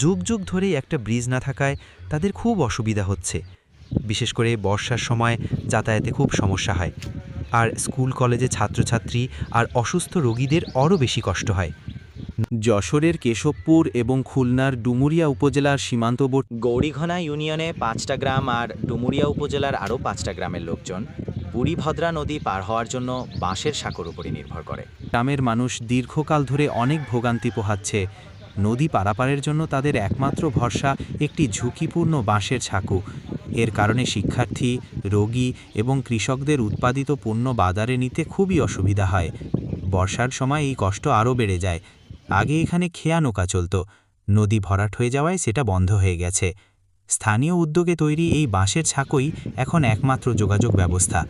যুগ যুগ ধরেই একটা ব্রিজ না থাকায় তাদের খুব অসুবিধা হচ্ছে। বিশেষ করে বর্ষার সময় যাতায়াতে খুব সমস্যা হয়। আর স্কুল কলেজে ছাত্রছাত্রী আর অসুস্থ রোগীদের আরও বেশি কষ্ট হয়। যশোরের কেশবপুর এবং খুলনার ডুমুরিয়া উপজেলার সীমান্তবর্তী গৌরীঘনা ইউনিয়নে পাঁচটা গ্রাম আর ডুমুরিয়া উপজেলার আরও পাঁচটা গ্রামের লোকজন বুড়িভদ্রা নদী পার হওয়ার জন্য বাঁশের সাঁকোর উপরে নির্ভর করে। গ্রামের মানুষ দীর্ঘকাল ধরে অনেক ভোগান্তি পোহাচ্ছে নদী পারাপারের জন্য তাদের একমাত্র ভরসা একটি ঝুঁকিপূর্ণ বাঁশের ছাকু। এর কারণে শিক্ষার্থী, রোগী এবং কৃষকদের উৎপাদিত পণ্য বাজারে নিতে খুবই অসুবিধা হয়। বর্ষার সময় এই কষ্ট আরও বেড়ে যায়। আগে এখানে খেয়া নৌকা চলত। নদী ভরাট হয়ে যাওয়ায় সেটা বন্ধ হয়ে গেছে। স্থানীয় উদ্যোগে তৈরি এই বাঁশের ছাকই এখন একমাত্র যোগাযোগ ব্যবস্থা।